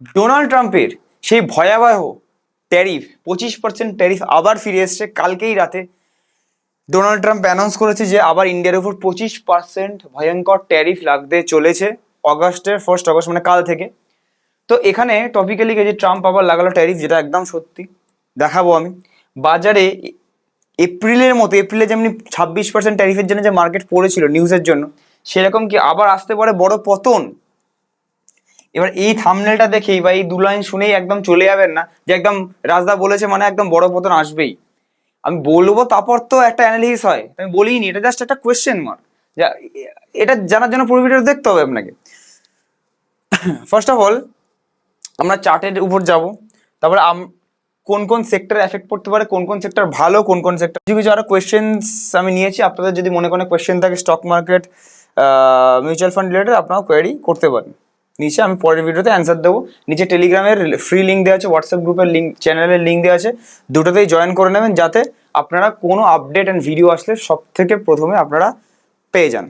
Donald ট্রাম্পের সেই ভয়াবহ ট্যারিফ পঁচিশ পার্সেন্ট ট্যারিফ আবার ফিরে এসছে। কালকেই রাতে ডোনাল্ড ট্রাম্প অ্যানাউন্স করেছে যে আবার ইন্ডিয়ার উপর পঁচিশ পার্সেন্ট ভয়ঙ্কর ট্যারিফ লাগতে চলেছে অগাস্টের ফার্স্ট অগস্ট মানে কাল থেকে। তো এখানে টপিক্যালি যে ট্রাম্প আবার লাগালো ট্যারিফ যেটা একদম সত্যি, দেখাবো আমি। বাজারে এপ্রিলের মতো, এপ্রিলে যেমনি ছাব্বিশ পার্সেন্ট ট্যারিফের জন্য যে মার্কেট পড়েছিল নিউজের জন্য, সেরকম কি আবার আসতে পারে বড় পতন? এবার এই থামনেলটা দেখেই বা এই দু লাইন শুনেই একদম চলে যাবেন না, যে একদম রাজদা বলেছে মানে একদম বড় পতন আসবেই। আমি বলব তারপর তো একটা অ্যানালিসিস হয় আমি বলিনি, এটা জাস্ট একটা কোয়েশ্চেন মার্ক যা, এটা জানার জন্য পুরো ভিডিও দেখতে হবে আপনাকে। ফার্স্ট অফ অল আমরা চার্টের উপর যাব, তারপরে কোন কোন সেক্টর এফেক্ট পড়তে পারে, কোন কোন সেক্টর ভালো, কোন কোন সেক্টর কিছু কিছু আরও কোয়েশ্চেন্স আমি নিয়েছি, আপনাদের যদি মনে কোনো কোয়েশ্চেন থাকে stock market mutual fund related আপনারা কোয়েরি করতে পারেন। নিচে আমি পরের ভিডিওতে অ্যান্সার দেবো। নিচে টেলিগ্রামের ফ্রি লিঙ্ক দেওয়া আছে হোয়াটসঅ্যাপ গ্রুপের লিঙ্ক চ্যানেলের লিঙ্ক দেওয়া আছে। দুটোতেই জয়েন করে নেবেন যাতে আপনারা কোনো আপডেট অ্যান্ড ভিডিও আসলে সব থেকে প্রথমে আপনারা পেয়ে যান।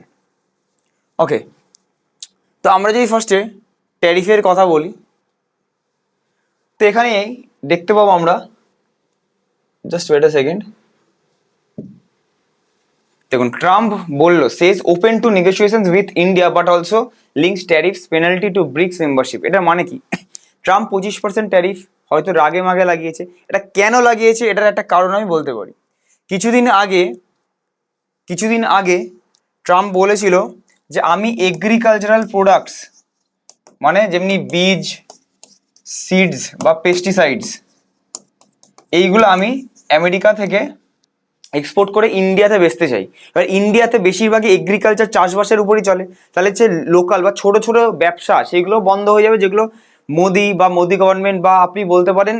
ওকে তো আমরা যদি ফার্স্টে ট্যারিফের কথা বলি, তো এখানে দেখতে পাবো আমরা জাস্ট ওয়েট আ সেকেন্ড দেখুন, ট্রাম্প বলল says open to negotiation with India but also links tariffs penalty to BRICS membership এটা মানে কি? ট্রাম্প পঁচিশ পার্সেন্ট ট্যারিফ হয়তো রাগে মাগে লাগিয়েছে। এটা কেন লাগিয়েছে? এটার একটা কারণ আমি বলতে পারি। কিছুদিন আগে কিছুদিন আগে ট্রাম্প বলেছিল যে, আমি এগ্রিকালচারাল প্রোডাক্টস মানে যেমনি বীজ সিডস বা পেস্টিসাইডস এইগুলো আমি আমেরিকা থেকে এক্সপোর্ট করে ইন্ডিয়াতে বেচতে চাই। এবার ইন্ডিয়াতে বেশিরভাগই এগ্রিকালচার চাষবাসের উপরই চলে। তাহলে যে লোকাল বা ছোট ছোট ব্যবসা, সেগুলো বন্ধ হয়ে যাবে, যেগুলো মোদি বা মোদি গভর্নমেন্ট বা আপনি বলতে পারেন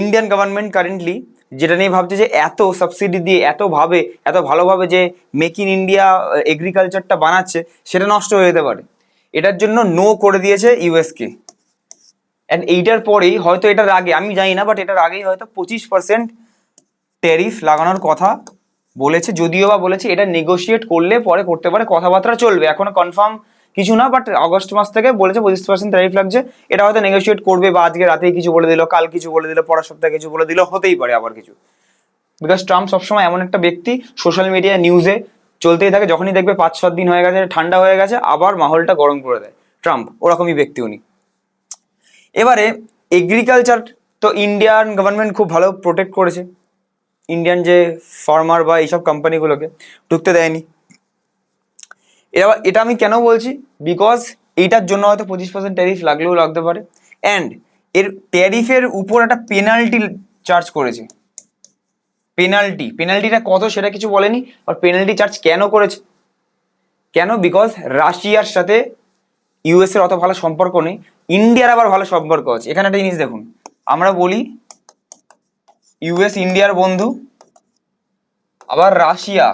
ইন্ডিয়ান গভর্নমেন্ট কারেন্টলি যেটা নিয়ে ভাবছে যে এত সাবসিডি দিয়ে, এত ভাবে, এত ভালোভাবে যে মেক ইন ইন্ডিয়া এগ্রিকালচারটা বানাচ্ছে, সেটা নষ্ট হয়ে যেতে পারে। এটার জন্য নো করে দিয়েছে ইউএসকে অ্যান্ড এইটার পরেই হয়তো এটার আগে, আমি জানি না বাট এটার আগেই হয়তো পঁচিশ পার্সেন্ট ট্যারিফ লাগানোর কথা বলেছে, যদিও বা বলেছে, এটা নেগোশিয়েট করলে পরে করতে পারে, কথাবার্তা চলবে। এখনও কনফার্ম কিছু না বাট আগস্ট মাস থেকে বলেছে পঁচিশ পার্সেন্ট ট্যারিফ লাগছে। এটা হয়তো নেগোশিয়েট করবে বা আজকে রাতেই কিছু বলে দিল, কাল কিছু বলে দিল, পরের সপ্তাহে কিছু বলে দিল, হতেই পারে আবার কিছু। বিকজ ট্রাম্প সবসময় এমন একটা ব্যক্তি সোশ্যাল মিডিয়া নিউজে চলতেই থাকে, যখনই দেখবে পাঁচ, সাত দিন হয়ে গেছে, ঠান্ডা হয়ে গেছে, আবার মাহলটা গরম করে দেয়। ট্রাম্প ওরকমই ব্যক্তি উনি। এবারে এগ্রিকালচার তো ইন্ডিয়ান গভর্নমেন্ট খুব ভালো প্রোটেক্ট করেছে। ইন্ডিয়ান যে ফার্মার বা এইসব কোম্পানিগুলোকে ঢুকতে দেয়নি। এবার এটা আমি কেন বলছি? বিকজ এইটার জন্য হয়তো পঁচিশ পার্সেন্ট ট্যারিফ লাগলেও লাগতে পারে। অ্যান্ড এর ট্যারিফের উপর একটা পেনাল্টি চার্জ করেছে। পেনাল্টি পেনাল্টিটা কত সেটা কিছু বলেনি। আর পেনাল্টি চার্জ কেন করেছে? কেন? বিকজ রাশিয়ার সাথে ইউএস এর অত ভালো সম্পর্ক নেই। ইন্ডিয়ার আবার ভালো সম্পর্ক আছে। এখানে একটা জিনিস দেখুন। আমরা বলি ইউএস ইন্ডিয়ার বন্ধু, আবার রাশিয়া।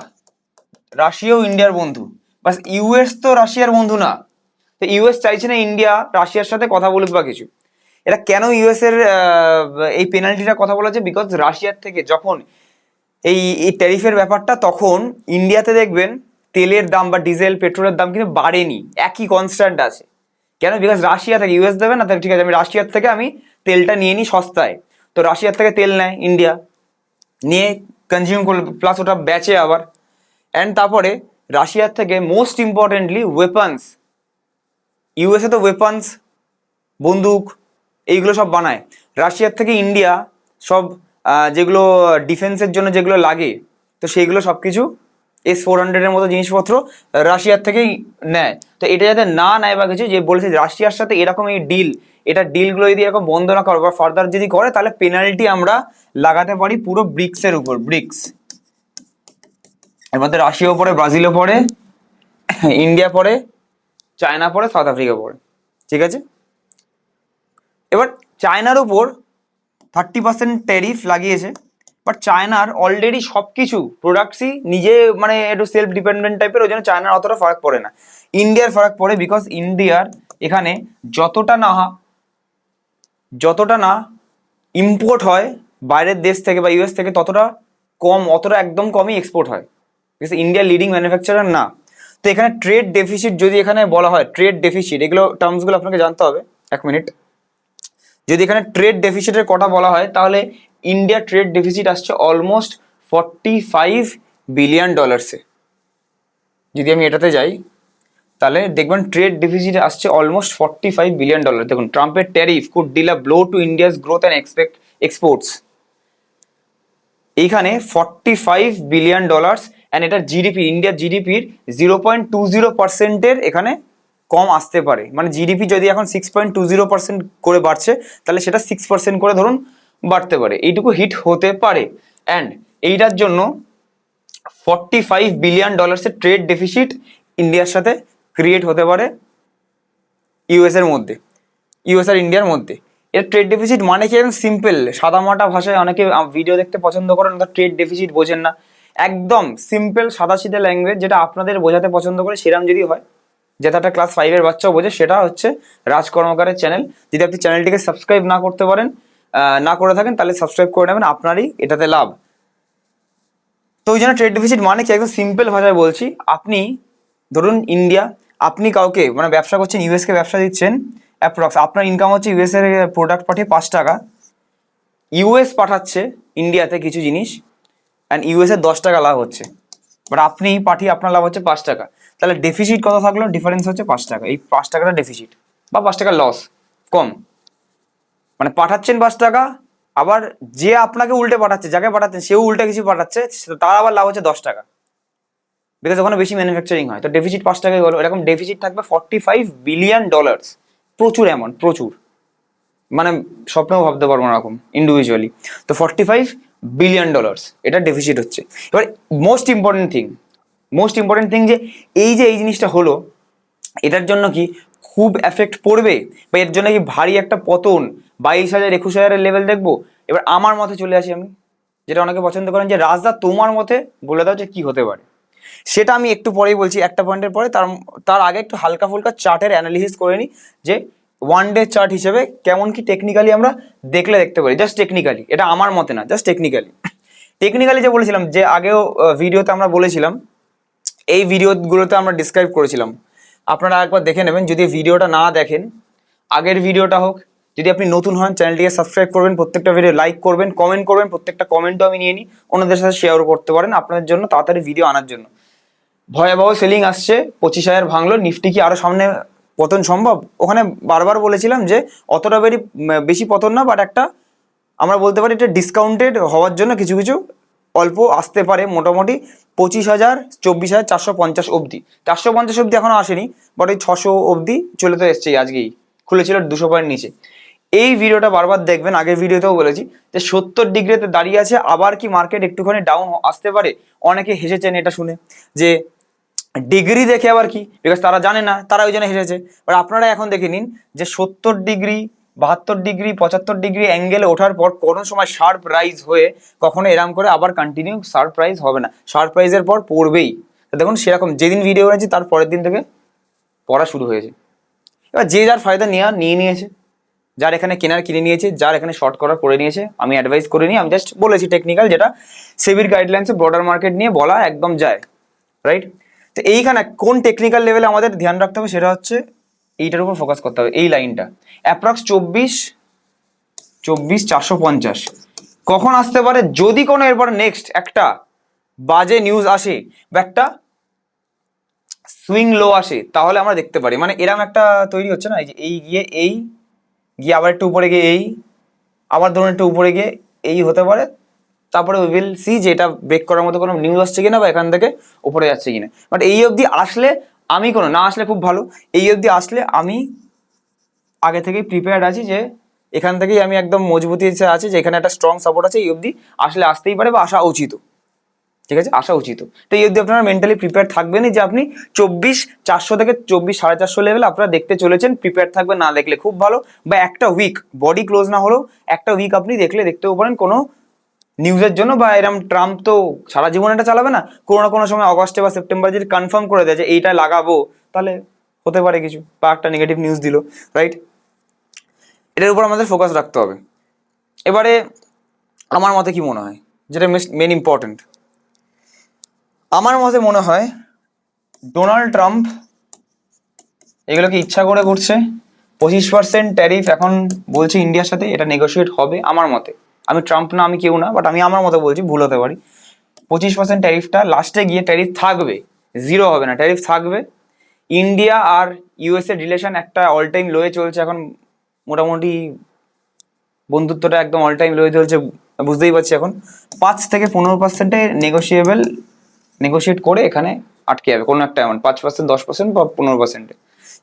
রাশিয়াও ইন্ডিয়ার বন্ধু। বাস ইউএস তো রাশিয়ার বন্ধু না। তো ইউএস চাইছে না ইন্ডিয়া রাশিয়ার সাথে কথা বলুক বা কিছু। এটা কেন ইউএস এর এই পেনাল্টিটা কথা বলা হচ্ছে বিকজ রাশিয়ার থেকে যখন এই এই ট্যারিফের ব্যাপারটা, তখন ইন্ডিয়াতে দেখবেন তেলের দাম বা ডিজেল পেট্রোলের দাম কিন্তু বাড়েনি। একই কনস্ট্যান্ট আছে। কেন? বিকজ রাশিয়া থেকে ইউএস দেবে না? তাহলে ঠিক আছে, আমি রাশিয়ার থেকে আমি তেলটা নিয়ে নিই সস্তায়। তো রাশিয়ার থেকে তেল নেয় ইন্ডিয়া। নিয়ে কনজিউম করলে প্লাস ওটা বেচে আবার। অ্যান্ড তারপরে রাশিয়ার থেকে মোস্ট ইম্পর্টেন্টলি ওয়েপন্স ইউএসএ তো ওয়েপন্স বন্দুক, এইগুলো সব বানায়। রাশিয়ার থেকে ইন্ডিয়া সব যেগুলো ডিফেন্সের জন্য যেগুলো লাগে, তো সেইগুলো সব কিছু এস ফোর হান্ড্রেডের মতো জিনিসপত্র রাশিয়ার থেকেই নেয়। তো এটা যাতে না নেয় বা কিছু, যে বলেছে রাশিয়ার সাথে এরকম এই ডিল এটা ডিলগুলো যদি এরকম বন্ধ না করে বা ফার্দার যদি করে, তাহলে পেনাল্টি আমরা লাগাতে পারি পুরো ব্রিক্সের উপর, ব্রিক্স। এর মধ্যে রাশিয়াও পড়ে, ব্রাজিলও পড়ে, ইন্ডিয়া পড়ে, চায়না পড়ে, সাউথ আফ্রিকা পড়ে, ঠিক আছে? এবার চায়নার উপর থার্টি পার্সেন্ট ট্যারিফ লাগিয়েছে বাট চায়নার অলরেডি সব কিছু প্রোডাক্টসই নিজে মানে একটু সেলফ ডিপেন্ডেন্ট টাইপের ওই জন্য চায়নার অতটা ফারাক পড়ে না। ইন্ডিয়ার ফারাক পড়ে বিকজ ইন্ডিয়ার এখানে যতটা না যতটা না ইম্পোর্ট হয় বাইরের দেশ থেকে বা ইউএস থেকে, ততটা কম, অতটা একদম কমই এক্সপোর্ট হয়। বিকজ ইন্ডিয়া লিডিং ম্যানুফ্যাকচারার না। তো এখানে ট্রেড ডেফিসিট যদি এখানে বলা হয় ট্রেড ডেফিসিট এগুলো টার্মসগুলো আপনাকে জানতে হবে, এক মিনিট যদি এখানে ট্রেড ডেফিসিটের কথা বলা হয়, তাহলে ইন্ডিয়া ট্রেড ডেফিসিট আসছে অলমোস্ট ফর্টি ফাইভ বিলিয়ন ডলার্সে যদি আমি এটাতে যাই তাহলে দেখবেন ট্রেড ডেফিসিট আসছে almost forty five billion dollar দেখুন ট্রাম্পের tariff could deal a blow to India's growth and expect exports এইখানে forty five billion dollars and এটা জিডিপি ইন্ডিয়ার জিডিপির জিরো পয়েন্ট টু জিরো পার্সেন্টের এখানে কম আসতে পারে। মানে জিডিপি যদি এখন six point two zero percent করে বাড়ছে, তাহলে সেটা সিক্স পার্সেন্ট করে ধরুন বাড়তে পারে। এইটুকু হিট হতে পারে। অ্যান্ড এইটার জন্য ফর্টি ফাইভ বিলিয়ন ডলার্সের ট্রেড ডেফিসিট ইন্ডিয়ার সাথে ক্রিয়েট হতে পারে ইউএস এর মধ্যে ইউএস আর ইন্ডিয়ার মধ্যে। এর ট্রেড ডেফিসিট মানে কি একদম সিম্পল সাদামাটা ভাষায় অনেকে ভিডিও দেখতে পছন্দ করেন তো ট্রেড ডেফিসিট বোঝেন না। একদম সিম্পল সাদাসিধে ল্যাঙ্গুয়েজ যেটা আপনাদের বোঝাতে পছন্দ করে, সেরাম যদি হয়, যেটা একটা ক্লাস ফাইভের বাচ্চাও বোঝে, সেটা হচ্ছে রাজ কর্মকারের চ্যানেল যদি আপনি চ্যানেলটিকে সাবস্ক্রাইব না করতে পারেন না করে থাকেন, তাহলে সাবস্ক্রাইব করে নেবেন, আপনারই এটাতে লাভ। তো ওই জন্য ট্রেড ডেফিসিট মানে কি? একদম সিম্পল ভাষায় বলছি। আপনি, ধরুন ইন্ডিয়া আপনি কাউকে মানে ব্যবসা করছেন ইউএস কে ব্যবসা দিচ্ছেন অ্যাপ্রক্স আপনার ইনকাম হচ্ছে ইউএস এর প্রোডাক্ট পাঠিয়ে পাঁচ টাকা ইউএস পাঠাচ্ছে ইন্ডিয়াতে কিছু জিনিস অ্যান্ড ইউএস এর দশ টাকা লাভ হচ্ছে। বাট আপনি পাঠিয়ে আপনার লাভ হচ্ছে পাঁচ টাকা। তাহলে ডেফিসিট কত থাকল? ডিফারেন্স হচ্ছে পাঁচ টাকা। এই পাঁচ টাকাটা ডেফিসিট বা পাঁচ টাকা লস কম। মানে পাঠাচ্ছেন পাঁচ টাকা, আবার যে আপনাকে উল্টে পাঠাচ্ছে, যাকে পাঠাচ্ছেন, সেও উল্টে কিছু পাঠাচ্ছে, তার আবার লাভ হচ্ছে দশ টাকা। বিকজ ওখানে বেশি ম্যানুফ্যাকচারিং হয়। তো ডেফিসিট পাঁচ টাকায় হলো এরকম ডেফিসিট থাকবে ফর্টি ফাইভ বিলিয়ন ডলার্স প্রচুর অ্যামাউন্ট প্রচুর। মানে স্বপ্নেও ভাবতে পারব না এরকম ইন্ডিভিজুয়ালি তো ফর্টি ফাইভ বিলিয়ন ডলার্স এটা ডেফিসিট হচ্ছে। এবার most important thing most important thing যে এই যে এই জিনিসটা হলো, এটার জন্য কি খুব এফেক্ট পড়বে? বা এর জন্য কি ভারী একটা পতন? বাইশ হাজার, একুশ হাজারের লেভেল দেখব? এবার আমার মতে চলে আসি আমি। যেটা অনেকে পছন্দ করেন যে, রাজদা, তোমার মতে? বলে দাও যে কি হতে পারে। সেটা আমি একটু পরেই বলছি, একটা পয়েন্টের পরে। তার তার আগে একটু হালকা ফুলকা চার্টের অ্যানালিসিস করে নিই যে ওয়ান ডে চার্ট হিসেবে কেমন কি টেকনিক্যালি আমরা দেখলে দেখতে পারি। জাস্ট টেকনিক্যালি এটা আমার মতে না জাস্ট টেকনিক্যালি টেকনিক্যালি যে বলেছিলাম, যে আগেও ভিডিওতে আমরা বলেছিলাম, এই ভিডিওগুলোতে আমরা ডিসক্রাইব করেছিলাম। আপনারা একবার দেখে নেবেন, যদি ভিডিওটা না দেখেন, আগের ভিডিওটা হোক, যদি আপনি নতুন হন, চ্যানেলটিকে সাবস্ক্রাইব করবেন, প্রত্যেকটা ভিডিও লাইক করবেন কমেন্ট করবেন, প্রত্যেকটা কমেন্টও আমি নিয়ে নিই অন্যদের সাথে শেয়ারও করতে পারেন আপনাদের জন্য, তাড়াতাড়ি ভিডিও আনার জন্য। ভয়াবহ সেলিং আসছে, পঁচিশ হাজার ভাঙলো, নিফটি কি আরও সামনে পতন সম্ভব? ওখানে বারবার বলেছিলাম যে অতটা বেরি বেশি পতন না বাট একটা আমরা বলতে পারি এটা ডিসকাউন্টেড হওয়ার জন্য কিছু কিছু অল্প আসতে পারে মোটামুটি পঁচিশ হাজার, চব্বিশ হাজার চারশো পঞ্চাশ অবধি। চারশো পঞ্চাশ অবধি এখনও আসেনি বাট ওই ছশো অবধি চলে তো এসছেই আজকেই। খুলেছিল দুশো পয়েন্ট নিচে। এই ভিডিওটা বারবার দেখবেন, আগের ভিডিওতেও বলেছি যে সত্তর ডিগ্রিতে দাঁড়িয়ে আছে, আবার কি মার্কেট একটুখানি ডাউন আসতে পারে? অনেকে হেসেছেন এটা শুনে যে ডিগ্রি দেখে আবার কি? বিকজ তারা জানে না তারা ওই জন্য হেসেছে। বাট আপনারা এখন দেখে নিন যে সত্তর ডিগ্রি, বাহাত্তর ডিগ্রি, পঁচাত্তর ডিগ্রি অ্যাঙ্গেলে ওঠার পর কোনো সময় শার্প রাইজ হয়ে কখনো এরম করে আবার কন্টিনিউ শার্প রাইজ হবে না। শার্প রাইজের পর পড়বেই। দেখুন, সেরকম যেদিন ভিডিও করেছি তার পরের দিন থেকে পড়া শুরু হয়েছে। এবার যে যার ফায়দা নেওয়া নিয়ে নিয়েছে। যার এখানে কেনার কিনে নিয়েছে, যার এখানে শর্ট করার করে নিয়েছে, আমি অ্যাডভাইস করে নিই, আমি জাস্ট বলেছি টেকনিক্যাল যেটা সেবির গাইডলাইন্সে ব্রডার মার্কেট নিয়ে বলা একদম যায় রাইট তো এইখানে কোন টেকনিক্যাল লেভেলে আমাদের ধ্যান রাখতে হবে সেটা হচ্ছে, এইটার উপর ফোকাস করতে হবে, এই লাইনটা। অ্যাপ্রক্স চব্বিশ চব্বিশ চারশো পঞ্চাশ। কখন আসতে পারে? যদি কোনো এরপর নেক্সট একটা বাজে নিউজ আসে বা একটা সুইং লো আসে, তাহলে আমরা দেখতে পারি। মানে এরম একটা তৈরি হচ্ছে না, এই যে এই গিয়ে এই গিয়ে আবার একটু উপরে গিয়ে এই, আবার ধরুন একটু উপরে গিয়ে এই হতে পারে। তারপরে উই উইল সি যে এটা ব্রেক করার মতো কোনো নিউজ আসছে কিনা বা এখান থেকে উপরে যাচ্ছে কিনা। বাট এই অবধি আসলে আমি কোনো, না আসলে খুব ভালো, এই অবধি আসলে আমি আগে থেকেই প্রিপেয়ার্ড আছি যে এখান থেকেই আমি একদম মজবুতি আছে, যে এখানে একটা স্ট্রং সাপোর্ট আছে, এই অবধি আসলে আসতেই পারে বা আসা উচিত। ঠিক আছে? আসা উচিত। তো এই অবধি আপনারা মেন্টালি প্রিপেয়ার থাকবেনই যে আপনি চব্বিশ চারশো থেকে চব্বিশ সাড়ে চারশো লেভেল আপনারা দেখতে চলেছেন প্রিপেয়ার থাকবেন, না দেখলে খুব ভালো। বা একটা উইক বডি ক্লোজ না হলেও একটা উইক আপনি দেখলে দেখতেও পারেন কোনো নিউজের জন্য বা এরম ট্রাম্প তো সারা জীবন এটা চালাবে না। কোনো না কোনো সময় অগস্টে বা সেপ্টেম্বর যদি কনফার্ম করে দেয় যে এইটা লাগাবো, তাহলে হতে পারে কিছু বা একটা নেগেটিভ নিউজ দিল রাইট এটার উপর আমাদের ফোকাস রাখতে হবে। এবারে আমার মতে কি মনে হয়? যেটা মেন ইম্পর্টেন্ট আমার মতে মনে হয় ডোনাল্ড ট্রাম্প এগুলো কি ইচ্ছা করে করছে পঁচিশ পার্সেন্ট ট্যারিফ এখন বলছে ইন্ডিয়ার সাথে, এটা নেগোশিয়েট হবে আমার মতে। আমি ট্রাম্প না, আমি কেউ না বাট আমি আমার মতে বলছি, ভুল হতে পারি। পঁচিশ পার্সেন্ট ট্যারিফটা লাস্টে গিয়ে ট্যারিফ থাকবে জিরো হবে না ট্যারিফ থাকবে। ইন্ডিয়া আর ইউএসএ রিলেশন একটা অল টাইম লোয়ে চলছে এখন, মোটামুটি বন্ধুত্বটা একদম অল টাইম লোয়ে চলছে, বুঝতেই পারছি এখন। পাঁচ থেকে পনেরো পার্সেন্টে নেগোসিয়েবল নেগোশিয়েট করে এখানে আটকে যাবে, কোনো একটা অ্যামাউন্ট পাঁচ পার্সেন্ট দশ পার্সেন্ট বা পনেরো পার্সেন্টে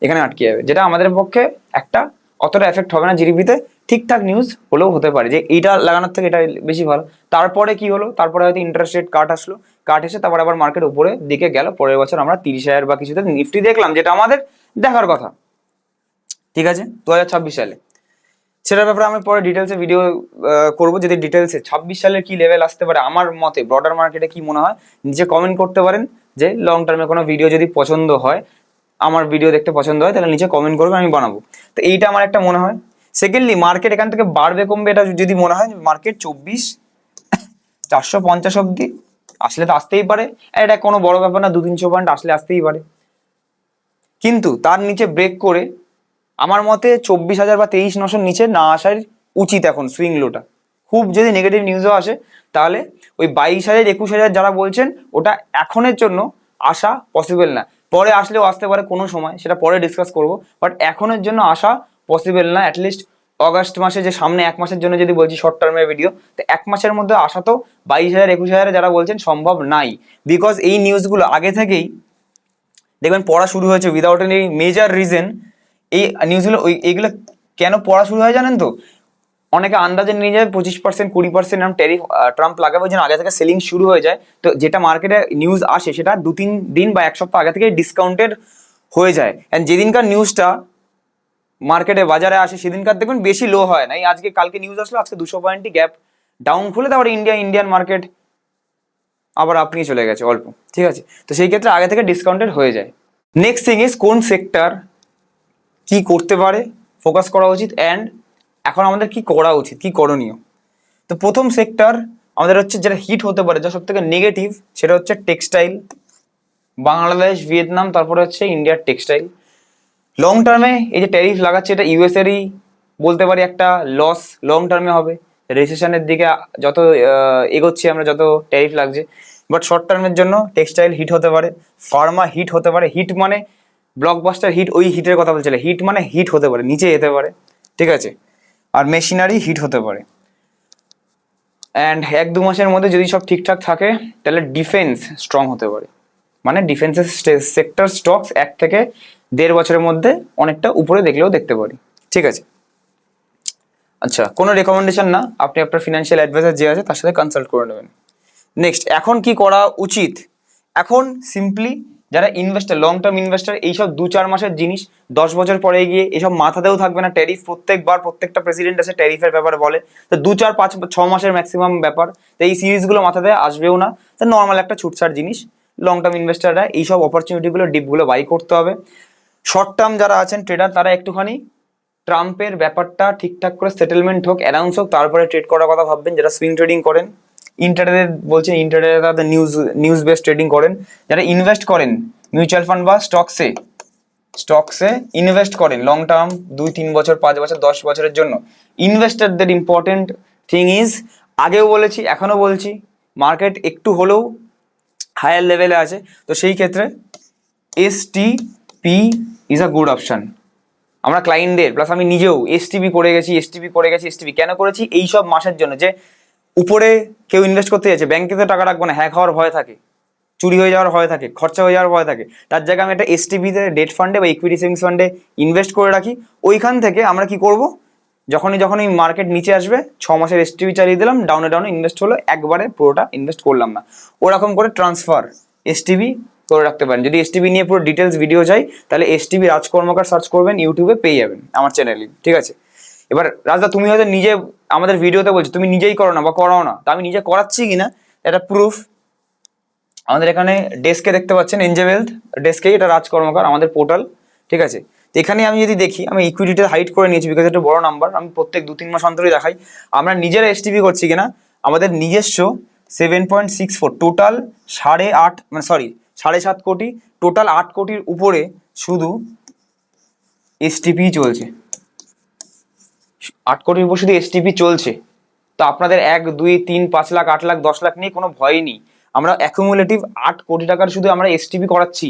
এখানে আটকে যাবে, যেটা আমাদের পক্ষে একটা অতটা এফেক্ট হবে না জিডিপিতে ঠিকঠাক নিউজ হলেও হতে পারে, যে এইটা লাগানোর থেকে এটা বেশি ভালো। তারপরে কি হলো? তারপরে হয়তো ইন্টারেস্ট রেট কাট আসলো। কাট এসে তারপর আবার মার্কেট উপরে দিকে গেল, পরের বছর আমরা তিরিশ হাজার বা কিছুতে নিফটি দেখলাম, যেটা আমাদের দেখার কথা। ঠিক আছে? দু হাজার ছাব্বিশ সালে। সেটার ব্যাপারে আমি পরে ডিটেলসে ভিডিও করব। যদি ডিটেলসে ছাব্বিশ সালের কি লেভেল আসতে পারে আমার মতে ব্রডার মার্কেটে কি মনে হয় নিচে কমেন্ট করতে পারেন যে লং টার্মে কোনো ভিডিও যদি পছন্দ হয়, আমার ভিডিও দেখতে পছন্দ হয়, তাহলে নিচে কমেন্ট করবে আমি বানাবো। তো এইটা আমার একটা মনে হয়। সেকেন্ডলি মার্কেট এখান থেকে বাড়বে, কমবে, এটা যদি মনে হয় মার্কেট চব্বিশ, চারশো পঞ্চাশ অব্দি আসলে তো আসতেই পারে। এটা কোনো বড় ব্যাপার না, দু তিনশো পয়েন্ট আসলে আসতেই পারে। কিন্তু তার নিচে ব্রেক করে আমার মতে চব্বিশ হাজার বা তেইশ নশোর নিচে না আসার উচিত এখন সুইং লোটা খুব যদি নেগেটিভ নিউজও আসে, তাহলে ওই বাইশ হাজার, একুশ হাজার যারা বলছেন, ওটা এখনের জন্য আসা পসিবল না। পরে আসলেও আসতে পারে কোনো সময়, সেটা পরে ডিসকাস করব। বাট এখনের জন্য আসা পসিবল না অ্যাটলিস্ট অগাস্ট মাসে যে সামনে এক মাসের জন্য যদি বলছি শর্ট টার্মের ভিডিও তো এক মাসের মধ্যে আসা তো বাইশ হাজার, একুশ হাজারে যারা বলছেন সম্ভব নাই। বিকজ এই নিউজগুলো আগে থেকেই, দেখবেন পড়া শুরু হয়েছে উইদাউট এনি মেজার রিজন এই নিউজগুলো ওই, এইগুলো কেন পড়া শুরু হয় জানেন তো? অনেকে আন্দাজে নিয়ে যায়, পঁচিশ পার্সেন্ট কুড়ি পার্সেন্ট এরকম ট্যারিফ ট্রাম্প লাগাবে জন্য আগে থেকে সেলিং শুরু হয়ে যায়। তো যেটা মার্কেটে নিউজ আসে, সেটা দু তিন দিন বা এক সপ্তাহ আগে থেকে ডিসকাউন্টেড হয়ে যায়। অ্যান্ড যেদিনকার নিউজটা মার্কেটে বাজারে আসে, সেদিনকার দেখবেন বেশি লো হয় না। এই আজকে, কালকে নিউজ আসলো, আজকে দুশো পয়েন্টই গ্যাপ ডাউন খুলে, তারপরে ইন্ডিয়া ইন্ডিয়ান মার্কেট আবার আপনি চলে গেছে, অল্প। ঠিক আছে? তো সেই ক্ষেত্রে আগে থেকে ডিসকাউন্টেড হয়ে যায়। নেক্সট থিং ইজ কোন সেক্টর কি করতে পারে ফোকাস করা উচিত অ্যান্ড এখন আমাদের কি করা উচিত, কি করণীয়? তো প্রথম সেক্টর আমাদের হচ্ছে যেটা হিট হতে পারে, যা সব থেকে নেগেটিভ সেটা হচ্ছে টেক্সটাইল বাংলাদেশ, ভিয়েতনাম, তারপরে হচ্ছে ইন্ডিয়ার টেক্সটাইল লং টার্মে এই যে ট্যারিফ লাগাচ্ছে, এটা ইউএসএরই বলতে পারি একটা লস লং টার্মে হবে। রেসেশনের দিকে যত এগোচ্ছি আমরা, যত ট্যারিফ লাগছে। বাট শর্ট টার্মের জন্য টেক্সটাইল হিট হতে পারে ফার্মা হিট হতে পারে। হিট মানে ব্লকবাস্টার হিট ওই হিটের কথা বলছিল। হিট মানে হিট হতে পারে, নিচে যেতে পারে, ঠিক আছে? আর মেশিনারি হিট হতে পারে। অ্যান্ড এক দু মাসের মধ্যে যদি সব ঠিকঠাক থাকে, তাহলে ডিফেন্স স্ট্রং হতে পারে। মানে ডিফেন্সের সেক্টর স্টকস এক থেকে দেড় বছরের মধ্যে অনেকটা উপরে দেখলেও দেখতে পারি। ঠিক আছে? আচ্ছা কোনো রেকমেন্ডেশন না। আপনি আপনার ফিনান্সিয়াল অ্যাডভাইজার যে আছে, তার সাথে কনসাল্ট করে নেবেন। নেক্সট এখন কি করা উচিত? এখন সিম্পলি যারা ইনভেস্টার লং টার্ম ইনভেস্টার এইসব দু চার মাসের জিনিস, দশ বছর পরে গিয়ে এইসব মাথাতেও থাকবে না। ট্যারিফ প্রত্যেকবার, প্রত্যেকটা প্রেসিডেন্ট আছে ট্যারিফের ব্যাপারে বলে। তো দু চার পাঁচ, ছ মাসের ম্যাক্সিমাম ব্যাপার। তো এই সিরিজগুলো মাথাতে আসবেও না। তো নর্মাল একটা ছুটছাট জিনিস। লং টার্ম ইনভেস্টাররা এইসব অপরচুনিটিগুলো ডিপগুলো বাই করতে হবে। শর্ট টার্ম যারা আছেন ট্রেডার তারা একটুখানি ট্রাম্পের ব্যাপারটা ঠিকঠাক করে সেটেলমেন্ট হোক অ্যানাউন্স হোক, তারপরে ট্রেড করার কথা ভাববেন, যারা সুইং ট্রেডিং করেন। ইন্টারডে বলছেন ইন্টারডে তাদের নিউজ নিউজ বেস ট্রেডিং করেন। যারা ইনভেস্ট করেন মিউচুয়াল ফান্ড বা স্টকসে স্টকসে ইনভেস্ট করেন লং টার্ম দুই, তিন বছর, পাঁচ বছর, দশ বছরের জন্য। ইনভেস্টারদের ইম্পর্টেন্ট থিং ইজ আগেও বলেছি, এখনও বলছি মার্কেট একটু হলেও হায়ার লেভেলে আছে। তো সেই ক্ষেত্রে S T P is a good option আমরা ক্লায়েন্টদের প্লাস আমি নিজেও এসটিপি করে গেছি এসটিপি করে গেছি এসটিপি কেন করেছি? এই সব মাসের জন্য। যে উপরে কেউ ইনভেস্ট করতে যাচ্ছে ব্যাংকে তো টাকা রাখব না হ্যাক হওয়ার ভয় থাকে, চুরি হয়ে যাওয়ার ভয় থাকে, খরচা হয়ে যাওয়ার ভয় থাকে, তার জায়গায় আমি একটা এসটিপিতে ডেট ফান্ডে বা ইকুইটি সেভিংস ফান্ডে ইনভেস্ট করে রাখি, ওইখান থেকে আমরা কি করব? যখনই যখনই মার্কেট নিচে আসবে, ছ মাসের এসটিপি চালিয়ে দিলাম ডাউনে ডাউনে ইনভেস্ট হলো, একবারে পুরোটা ইনভেস্ট করলাম না। ওরকম করে ট্রান্সফার এসটিভি করে রাখতে পারেন। যদি এসটিভি নিয়ে পুরো ডিটেলস ভিডিও চাই তাহলে এসটিভি রাজকর্মকার সার্চ করবেন ইউটিউবে পেয়ে যাবেন আমার চ্যানেলে ঠিক আছে? এবার রাজদা, তুমি হয়তো নিজে আমাদের ভিডিওতে বলছো, তুমি নিজেই করো না বা করাও না। তা আমি নিজে করাচ্ছি কিনা, এটা প্রুফ আমাদের এখানে ডেস্কে দেখতে পাচ্ছেন এনজে ওয়েলথ ডেস্কে এটা রাজকর্মকার, আমাদের পোর্টাল ঠিক আছে? তো এখানে আমি যদি দেখি, আমি ইকুইটিতে হাইট করে নিয়েছি বিকজ এটা বড় নাম্বার আমি প্রত্যেক দু তিন মাস অন্তরই দেখাই। আমরা নিজেরা এসটিভি করছি কিনা, আমাদের নিজস্ব seven point six four total সাড়ে আট মানে সরি সাড়ে সাত কোটি টোটাল আট কোটির উপরে শুধু এসটিপি চলছে। আট কোটির উপর শুধু এসটিপি চলছে। তো আপনাদের এক, দুই, তিন, পাঁচ লাখ, আট লাখ, দশ লাখ নিয়ে কোনো ভয়ই নেই। আমরা অ্যাকুমুলেটিভ আট কোটি টাকার শুধু আমরা এসটিপি করাচ্ছি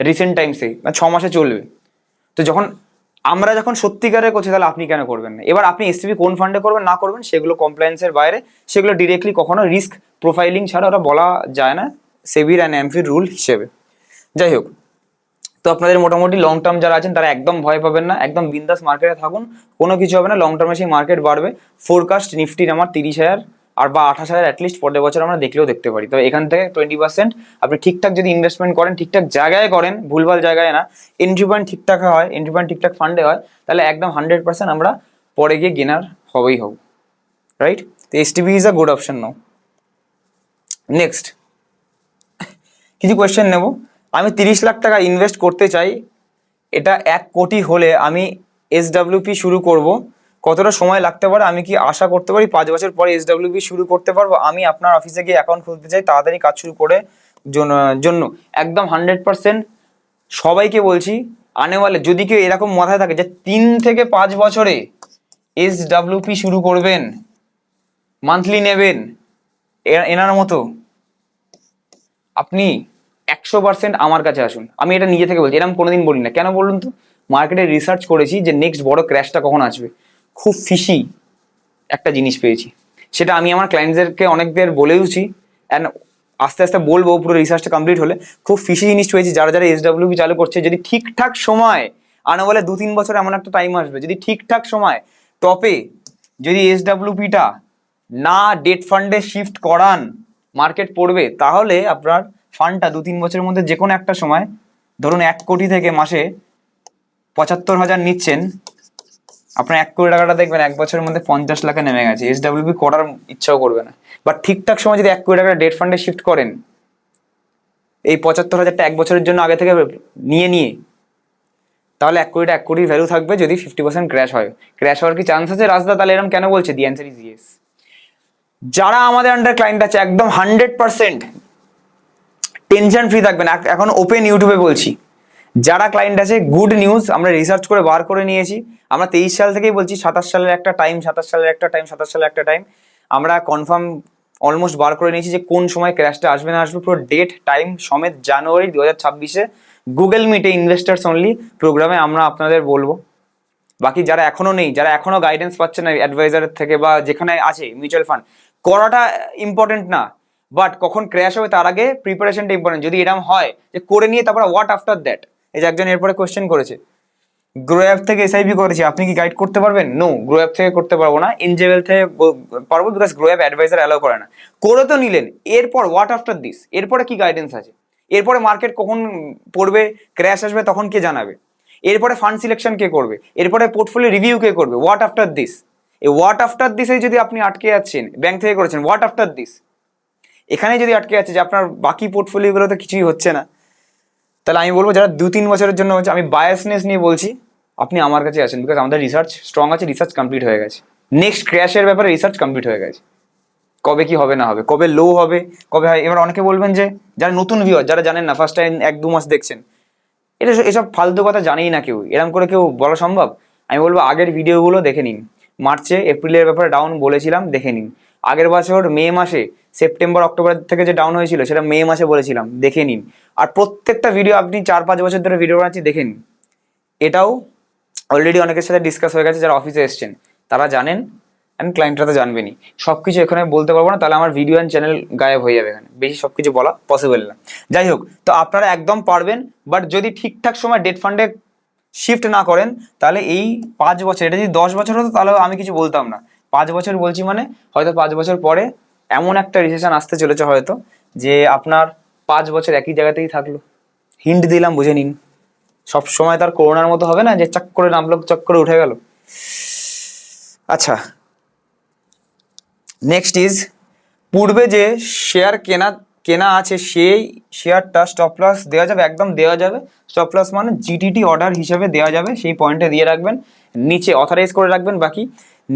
রিসেন্ট টাইমসে মানে ছ মাসে চলবে। তো যখন আমরা যখন সত্যিকারের করছি, তাহলে আপনি কেন করবেন না? এবার আপনি এসটিপি কোন ফান্ডে করবেন, না করবেন, সেগুলো কমপ্লায়েন্সের বাইরে, সেগুলো ডিরেক্টলি কখনো রিস্ক প্রোফাইলিং ছাড়া ওরা বলা যায় না সেভির অ্যান্ড এমফির রুল হিসেবে। যাই হোক তো আপনাদের মোটামুটি লং টার্ম যারা আছেন, তারা একদম ভয় পাবেন না, একদম বিন্দাস মার্কেটে থাকুন। কোনো কিছু হবে না লং টার্মে সেই মার্কেট বাড়বে। ফোরকাস্ট নিফটির আমার তিরিশ হাজার আর বা আঠাশ হাজার অ্যাটলিস্ট পরের বছর আমরা দেখলেও দেখতে পারি। তবে এখান থেকে টোয়েন্টি পার্সেন্ট আপনি ঠিকঠাক যদি ইনভেস্টমেন্ট করেন, ঠিকঠাক জায়গায় করেন, ভুলভাল জায়গায় না এন্ট্রি পয়েন্ট ঠিকঠাক হয় এন্ট্রি পয়েন্ট ঠিকঠাক ফান্ডে হয়, তাহলে একদম হান্ড্রেড পার্সেন্ট আমরা পরে গিয়ে গেনার হবেই হব। রাইট তো S TV is a good option now next কিছু কোয়েশ্চেন নেব? আমি তিরিশ লাখ টাকা ইনভেস্ট করতে চাই, এটা এক কোটি হলে আমি এসডাব্লিউপি শুরু করব। কতটা সময় লাগতে পারে আমি কি আশা করতে পারি? পাঁচ বছর পরে এসডাব্লিউপি শুরু করতে পারব। আমি আপনার অফিসে গিয়ে অ্যাকাউন্ট খুলতে চাই, তাড়াতাড়ি কাজ শুরু করে জন্য- একদম হান্ড্রেড পার্সেন্ট সবাইকে বলছি আনেওয়ালে যদি কেউ এরকম মাথায় থাকে যে তিন থেকে পাঁচ বছরে এস ডাব্লিউপি শুরু করবেন মান্থলি নেবেন এনার মতো, আপনি একশো পার্সেন্ট আমার কাছে আসুন। আমি এটা নিজে থেকে বলছি এরকম কোনোদিন বলি না কেন বলুন তো? মার্কেটে রিসার্চ করেছি যে নেক্সট বড় ক্র্যাশটা কখন আসবে। খুব ফিশি একটা জিনিস পেয়েছি। সেটা আমি আমার ক্লায়েন্টদেরকে অনেকদের বলেওছি অ্যান্ড আস্তে আস্তে বলব, পুরো রিসার্চটা কমপ্লিট হলে। খুব ফিশি জিনিস পেয়েছি, যারা যারা এসডাব্লিউপি চালু করছে, যদি ঠিকঠাক সময়, আনা বলে দু তিন বছর এমন একটা টাইম আসবে, যদি ঠিকঠাক সময় টপে যদি এসডাব্লিউপিটা না ডেট ফান্ডে শিফট করান মার্কেট পড়বে, তাহলে আপনার ফান্ডটা দু তিন বছরের মধ্যে যে কোনো একটা সময়, ধরুন এক কোটি থেকে মাসে পঁচাত্তর হাজার নিচ্ছেন, আপনার এক কোটি টাকাটা দেখবেন এক বছরের মধ্যে পঞ্চাশ লাখে নেমে গেছে। এসডাব্লিউপি করার ইচ্ছাও করবে না। বাট ঠিকঠাক সময় যদি এক কোটি টাকা ডেট ফান্ডে শিফট করেন, এই পঁচাত্তর হাজারটা এক বছরের জন্য আগে থেকে নিয়ে নিয়ে, তাহলে এক কোটিটা এক কোটির ভ্যালু থাকবে যদি ফিফটি পার্সেন্ট ক্র্যাশ হয়। ক্র্যাশ হওয়ার কি চান্স আছে? রাস্তা তাহলে এরকম কেন বলছে? দি অ্যান্সার ইজ ইয়েস যারা আমাদের আন্ডার ক্লায়েন্ট আছে, একদম হান্ড্রেড পার্সেন্ট টেনশন ফ্রি থাকবেন। এখ- এখন ওপেন ইউটিউবে বলছি। যারা ক্লায়েন্ট আছে গুড নিউজ আমরা রিসার্চ করে বার করে নিয়েছি। আমরা তেইশ সাল থেকেই বলছি, সাতাশ সালের একটা টাইম সাতাশ সালের একটা টাইম সাতাশ সালের একটা টাইম আমরা কনফার্ম অলমোস্ট বার করে নিয়েছি যে কোন সময় ক্র্যাশটা আসবে না আসবে। পুরো ডেট টাইম সমেত জানুয়ারি দু হাজার ছাব্বিশে গুগল মিটে ইনভেস্টার্স অনলি প্রোগ্রামে আমরা আপনাদের বলব। বাকি যারা এখনও নেই, যারা এখনও গাইডেন্স পাচ্ছে না অ্যাডভাইজারের থেকে বা যেখানে আছে মিউচুয়াল ফান্ড করাটা ইম্পর্টেন্ট না। বাট কখন ক্র্যাশ হবে তার আগে প্রিপারেশনটা ইম্পর্টেন্ট যদি এরকম হয়, যে করে নিয়ে তারপর হোয়াট আফটার দ্যাট এই যে একজন এরপরে কোয়েশ্চেন করেছে। গ্রো থেকে এসআইপি করেছি, আপনি কি গাইড করতে পারবেন? নো গ্রো অ্যাপ থেকে করতে পারব না। ইনজেবেল থেকে পারব because Groww app advisor allow করে না। করে তো নিলেন, এরপর হোয়াট আফটার দিস এরপরে কি গাইডেন্স আছে? এরপরে মার্কেট কখন পড়বে ক্র্যাশ আসবে তখন কে জানাবে? এরপরে ফান্ড সিলেকশন কে করবে? এরপরে পোর্টফোলিও রিভিউ কে করবে? হোয়াট আফটার দিস এই হোয়াট আফটার দিসে যদি আপনি আটকে যাচ্ছেন ব্যাংক থেকে করেছেন হোয়াট আফটার দিস এখানে যদি আটকে যাচ্ছে যে আপনার বাকি পোর্টফোলিওগুলোতে কিছুই হচ্ছে না, তাহলে আমি বলব যারা দু তিন বছরের জন্য হচ্ছে, আমি বায়াসনেস নিয়ে বলছি, আপনি আমার কাছে আসেন বিকজ আমাদের রিসার্চ স্ট্রং আছে রিসার্চ কমপ্লিট হয়ে গেছে। নেক্সট ক্র্যাশের ব্যাপারে রিসার্চ কমপ্লিট হয়ে গেছে। কবে কি হবে না হবে, কবে লো হবে, কবে হয় এবার অনেকে বলবেন যে, যারা নতুন ভিউয়ার যারা জানেন না ফার্স্ট টাইম এক দু মাস দেখছেন, এটা এসব ফালতু কথা জানেই না কেউ এরকম করে কেউ বলা সম্ভব? আমি বলব আগের ভিডিওগুলো দেখে নিন। মার্চে, এপ্রিলের ব্যাপারে ডাউন বলেছিলাম, দেখে নিন। আগের বছর মে মাসে, সেপ্টেম্বর, অক্টোবর থেকে যে ডাউন হয়েছিল, সেটা মে মাসে বলেছিলাম, দেখে নিন। আর প্রত্যেকটা ভিডিও আপনি চার পাঁচ বছর ধরে ভিডিও বানাচ্ছি, দেখে নিন। এটাও অলরেডি অনেকের সাথে ডিসকাস হয়ে গেছে, যারা অফিসে এসছেন। তারা জানেন অ্যান্ড ক্লায়েন্টরা তো জানবেনই। সব কিছু এখানে বলতে পারব না, তাহলে আমার ভিডিও অ্যান্ড চ্যানেল গায়েব হয়ে যাবে এখানে। বেশি সব কিছু বলা পসিবল না। যাই হোক, তো আপনারা একদম পারবেন বাট যদি ঠিকঠাক সময় ডেট ফান্ডে শিফট না করেন, তাহলে এই পাঁচ বছর, এটা যদি দশ বছর হতো, তাহলে আমি কিছু বলতাম না। পাঁচ বছর বলছি মানে হয়তো পাঁচ বছর পরে এমন একটা রিসেশন আসতে চলেছে হয়তো, যে আপনার পাঁচ বছর একই জায়গাতেই থাকল। হিন্ট দিলাম, বুঝে নিন। সব সময় তার করোনার মতো হবে না যে চাক করে নামলো, চক করে উঠে গেল। আচ্ছা। নেক্সট ইজ পূর্বে যে শেয়ার কেনা কেনা আছে সেই শেয়ারটা স্টপ লস দেওয়া যাবে, একদম দেওয়া যাবে। স্টপ লস মানে জিটিটি অর্ডার হিসেবে দেওয়া যাবে, সেই পয়েন্টে দিয়ে রাখবেন। নিচে অথরাইজ করে রাখবেন, বাকি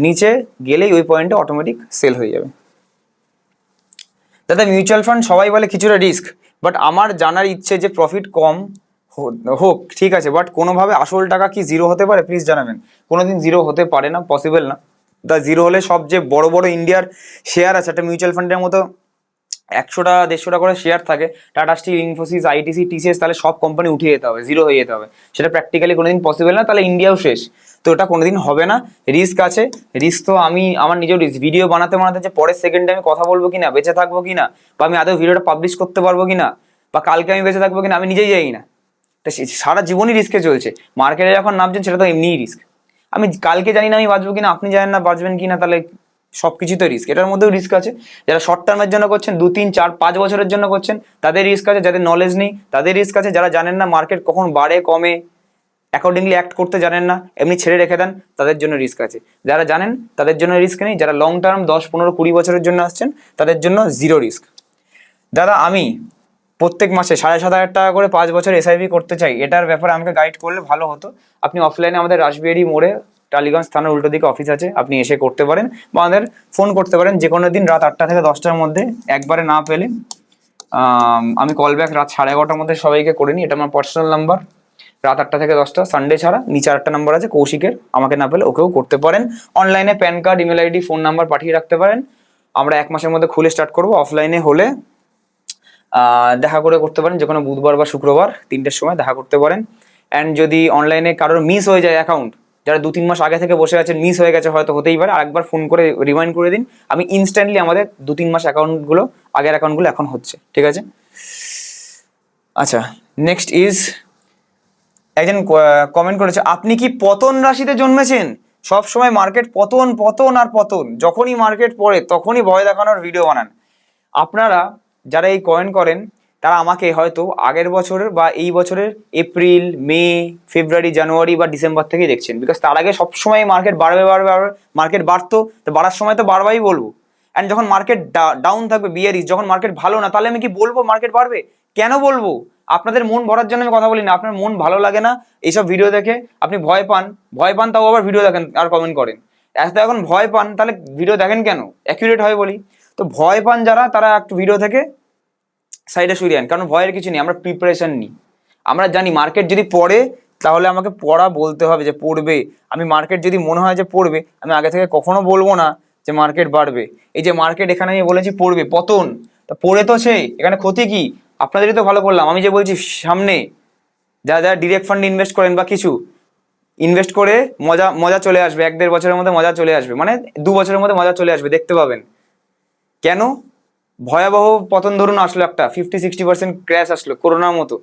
নিচে গেলেই ওই পয়েন্টে অটোমেটিক সেল হয়ে যাবে। দাদা মিউচুয়াল ফান্ড সবাই বলে কিছুটা রিস্ক বাট আমার জানার ইচ্ছে যে প্রফিট কম হোক, ঠিক আছে বাট কোনোভাবে আসল টাকা কি জিরো হতে পারে প্লিজ জানাবেন। কোনো দিন জিরো হতে পারে না পসিবল না। দা জিরো হলে সব যে বড় বড় ইন্ডিয়ার শেয়ার আছে, একটা মিউচুয়াল ফান্ডের মতো একশোটা, দেড়শোটা করে শেয়ার থাকে। Tata steel Infosys ITC TCS তাহলে সব কোম্পানি উঠিয়ে যেতে হবে জিরো হয়ে যেতে হবে। সেটা প্র্যাকটিক্যালি কোনোদিন পসিবল না, তাহলে ইন্ডিয়াও শেষ। তো ওটা কোনোদিন হবে না রিস্ক আছে। রিস্ক তো আমি, আমার নিজের রিস্ক ভিডিও বানাতে বানাতে যে পরের সেকেন্ডে আমি কথা বলব কিনা, বেঁচে থাকব কিনা, বা আমি আদৌ ভিডিওটা পাবলিশ করতে পারব কিনা, বা কালকে আমি বেঁচে থাকব কিনা, আমি নিজেই জানি না। তা সারা জীবনই রিস্কে চলছে। মার্কেটে যখন নামছেন, সেটা তো এমনিই রিস্ক আমি কালকে জানি না আমি বাঁচবো কিনা, আপনি জানেন না বাঁচবেন কিনা, তাহলে সব কিছুতে রিস্ক এটার মধ্যেও রিস্ক আছে। যারা শর্ট টার্মের জন্য করছেন, দু, তিন, চার, পাঁচ বছরের জন্য করছেন, তাদের রিস্ক আছে, যাদের নলেজ নেই, তাদের রিস্ক আছে। যারা জানেন না মার্কেট কখন বাড়ে, কমে অ্যাকর্ডিংলি অ্যাক্ট করতে জানেন না, এমনি ছেড়ে রেখে দেন, তাদের জন্য রিস্ক আছে। যারা জানেন, তাদের জন্য রিস্ক নেই। যারা লং টার্ম দশ, পনেরো, কুড়ি বছরের জন্য আসছেন, তাদের জন্য জিরো রিস্ক দাদা, আমি প্রত্যেক মাসে সাড়ে সাত হাজার টাকা করে পাঁচ বছর এসআইপি করতে চাই, এটার ব্যাপারে আমাকে গাইড করলে ভালো হতো। আপনি অফলাইনে আমাদের রাসবিহারি মোড়ে টালিগঞ্জ থানার উল্টো দিকে অফিস আছে, আপনি এসে করতে পারেন বা আমাদের ফোন করতে পারেন যে কোনো দিন রাত আটটা থেকে দশটার মধ্যে, একবারে না পেলে, আমি কল ব্যাক রাত সাড়ে এগারোটার মধ্যে সবাইকে করে নিই, এটা আমার পার্সোনাল নাম্বার রাত আটটা থেকে দশটা সানডে ছাড়া, নিচে আটটা নাম্বার আছে, কৌশিকের, আমাকে না পেলে ওকেও করতে পারেন। অনলাইনে PAN card email ID phone number পাঠিয়ে রাখতে পারেন। আমরা এক মাসের মধ্যে খুলে স্টার্ট করব অফলাইনে হলে দেখা করে করতে পারেন যে কোনো বুধবার বা শুক্রবার, তিনটের সময় দেখা করতে পারেন। অ্যান্ড যদি অনলাইনে কারোর মিস হয়ে যায় অ্যাকাউন্ট যারা দু তিন মাস আগে থেকে বসে আছেন মিস হয়ে গেছে হয়তো হতেই পারে, আরেকবার ফোন করে রিমাইন্ড করে দিন। আমি ইনস্ট্যান্টলি আমাদের দু তিন মাস অ্যাকাউন্টগুলো আগের অ্যাকাউন্টগুলো এখন হচ্ছে, ঠিক আছে? আচ্ছা নেক্সট ইজ একজন কমেন্ট করেছে, আপনি কি পতন রাশিতে জন্মেছেন? সব সময় মার্কেট পতন পতন আর পতন, যখনই মার্কেট পড়ে, তখনই ভয় দেখানোর ভিডিও বানান। আপনারা যারা এই কয়েন করেন তারা আমাকে হয়তো আগের বছরের বা এই বছরের এপ্রিল, মে, ফেব্রুয়ারি, জানুয়ারি বা ডিসেম্বর থেকেই দেখছেন। বিকজ তার আগে সবসময় মার্কেট বাড়বে বাড়বে বাড়বে মার্কেট বাড়তো, তো বাড়ার সময় তো বাড়বাই বলব। অ্যান্ড যখন মার্কেট ডাউন থাকবে বিয়ারিস যখন মার্কেট ভালো না, তাহলে আমি কি বলব মার্কেট বাড়বে? কেন বলব? আপনাদের মন ভরার জন্য আমি কথা বলি না আপনার মন ভালো লাগে না এইসব ভিডিও দেখে, আপনি ভয় পান। ভয় পান তাও আবার ভিডিও দেখেন, আর কমেন্ট করেন। এত এখন ভয় পান, তাহলে ভিডিও দেখেন কেন? অ্যাকিউরেট হয় বলি। তো ভয় পান যারা, তারা একটু ভিডিও থেকে সাইডে সরিয়ে আন কারণ ভয়ের কিছু নেই, আমরা প্রিপারেশন নিই। আমরা জানি মার্কেট যদি পড়ে, তাহলে আমাকে পড়া বলতে হবে যে পড়বে। আমি মার্কেট যদি মনে হয় যে পড়বে, আমি আগে থেকে কখনো বলব না যে মার্কেট বাড়বে। এই যে মার্কেট এখানে আমি বলেছি পড়বে, পতন। তা পড়ে তো সেই, এখানে ক্ষতি কি? আপনাদেরই তো ভালো করলাম। আমি যে বলছি সামনে, যারা যারা ডিরেক্ট ফান্ড ইনভেস্ট করেন বা কিছু ইনভেস্ট করে মজা মজা চলে আসবে। এক দেড় বছরের মধ্যে মজা চলে আসবে। মানে দু বছরের মধ্যে মজা চলে আসবে, দেখতে পাবেন। কেন? ভয়াবহ পতন ধরুন আসলো একটা ফিফটি সিক্সটি পার্সেন্ট ক্র্যাশ আসলো করোনার মতো,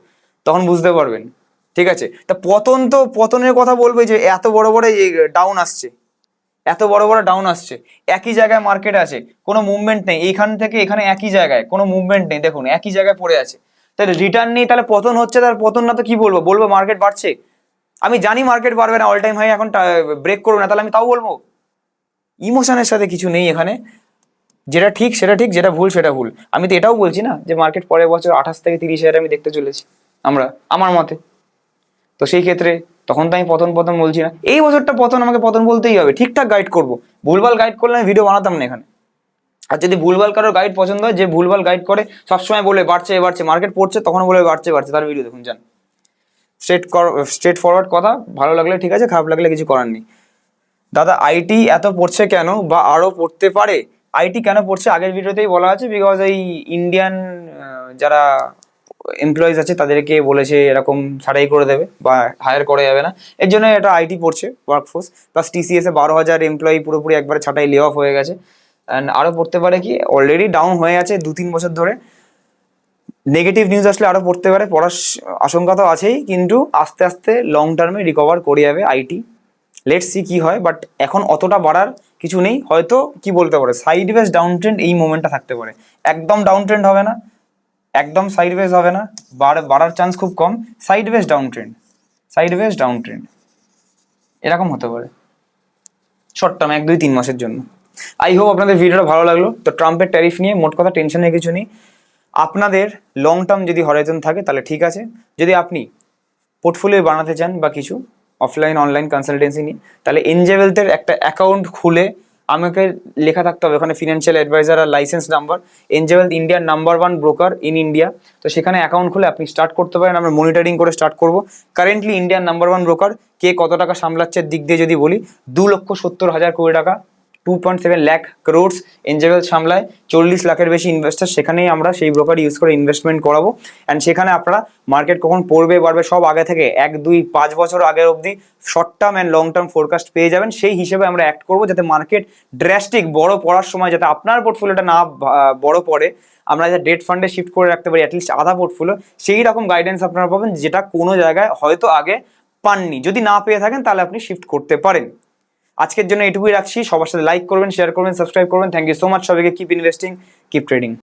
তখন বুঝতে পারবেন, ঠিক আছে? তা পতন তো, পতনের কথা বলবে যে এত বড় বড় ডাউন আসছে, এত বড় বড় ডাউন আসছে, একই জায়গায় মার্কেট আছে, কোনো মুভমেন্ট নেই, এইখান থেকে এখানে একই জায়গায়, কোনো মুভমেন্ট নেই, দেখুন, একই জায়গায় পড়ে আছে। তাহলে রিটার্ন নেই, তাহলে পতন হচ্ছে তার পতন না তো কি বলব বলব মার্কেট বাড়ছে? আমি জানি মার্কেট বাড়বে না অল টাইম হাই এখন ব্রেক করব না, তাহলে আমি তাও বলব। ইমোশনের সাথে কিছু নেই এখানে যেটা ঠিক, সেটা ঠিক, যেটা ভুল, সেটা ভুল। আমি তো এটাও বলছি না যে মার্কেট পরের বছর আঠাশ থেকে তিরিশ হাজার আমি দেখতে চলেছি, আমরা, আমার মতে। তো সেই ক্ষেত্রে তখন তো আমি পতন পতন বলছি না। এই বছরটা পতন আমাকে পতন বলতেই হবে। ঠিকঠাক গাইড করব। ভুলভাল গাইড করলে আমি ভিডিও বানাতাম না এখানে। আর যদি ভুলভাল কারোর গাইড পছন্দ হয়, যে ভুলভাল গাইড করে, সবসময় বলে বাড়ছে বাড়ছে মার্কেট পড়ছে, তখন বলে বাড়ছে বাড়ছে, তার ভিডিও দেখুন, যান। স্ট্রেট স্ট্রেট ফরওয়ার্ড কথা, ভালো লাগলে ঠিক আছে, খারাপ লাগলে কিছু করার নেই। দাদা আইটি এত পড়ছে কেন বা আরও পড়তে পারে? আইটি কেন পড়ছে? আগের ভিডিওতেই বলা আছে বিকজ এই ইন্ডিয়ান যারা এমপ্লয়িজ আছে, তাদেরকে বলেছে এরকম ছাড়াই করে দেবে বা হায়ার করা যাবে না। এর জন্য এটা আইটি পড়ছে ওয়ার্কফোর্স প্লাস টিসিএস বারো হাজার এমপ্লয়ি পুরোপুরি একবারে ছাটাই লে অফ হয়ে গেছে। অ্যান্ড আরও পড়তে পারে কি অলরেডি ডাউন হয়ে আছে দু তিন বছর ধরে। নেগেটিভ নিউজ আসলে আরও পড়তে পারে, পড়ার আশঙ্কা তো আছেই, কিন্তু আস্তে আস্তে লং টার্মে রিকভার করে যাবে আইটি। লেটস সি কি হয় বাট এখন অতটা বাড়ার কিছু নেই, হয়তো কি বলতে পারে সাইড ওয়েজ ডাউন ট্রেন্ড এই মোমেন্টটা থাকতে পারে। একদম ডাউন ট্রেন্ড হবে না, একদম সাইড ওয়েজ হবে না বাড়- বাড়ার চান্স খুব কম sideways down trend sideways down trend এরকম হতে পারে শর্ট টার্ম এক, দুই, তিন মাসের জন্য। আই হোপ আপনাদের ভিডিওটা ভালো লাগল। তো ট্রাম্পের ট্যারিফ নিয়ে মোট কথা টেনশনের কিছু নেই। আপনাদের লং টার্ম যদি হরাইজন থাকে, তাহলে ঠিক আছে। যদি আপনি পোর্টফোলিও বানাতে চান বা কিছু অফলাইন অনলাইন কনসালটেন্সি নিই। তাহলে এনজেভেলথের একটা অ্যাকাউন্ট খুলে আমাকে লেখা থাকতে হবে। ওখানে ফিনান্সিয়াল অ্যাডভাইজার আর লাইসেন্স নাম্বার এনজেওয়েলথ ইন্ডিয়ার number one broker in India তো সেখানে অ্যাকাউন্ট খুলে আপনি স্টার্ট করতে পারেন। আমরা মনিটরিং করে স্টার্ট করব। কারেন্টলি ইন্ডিয়ার নাম্বার ওয়ান ব্রোকার কে কত টাকা সামলাচ্ছে, দিক দিয়ে যদি বলি, দু লক্ষ সত্তর হাজার কোটি টাকা two point seven lakh crores Angel সামলায়। চল্লিশ লাখের বেশি ইনভেস্টার সেখানেই আমরা সেই ব্রোকার ইউজ করে ইনভেস্টমেন্ট করাবো। অ্যান্ড সেখানে আপনারা মার্কেট কখন পড়বে, বাড়বে সব আগে থেকে এক, দুই, পাঁচ বছর আগের অবধি short term and long term forecast পেয়ে যাবেন। সেই হিসেবে আমরা অ্যাক্ট করব যাতে মার্কেট ড্রাস্টিক বড় পড়ার সময় যাতে আপনার পোর্টফোলিওটা না বড় পড়ে। আমরা যাতে ডেট ফান্ডে শিফট করে রাখতে পারি অ্যাটলিস্ট আধা পোর্টফোলিও সেই রকম গাইডেন্স আপনারা পাবেন যেটা কোনো জায়গায় হয়তো আগে পাননি। যদি না পেয়ে থাকেন তাহলে আপনি শিফট করতে পারেন। আজকের জন্য এটুকুই রাখছি। সবার সাথে লাইক করবেন শেয়ার করবেন সাবস্ক্রাইব করবেন। থ্যাংক ইউ সো মাচ সবাইকে। Keep investing keep trading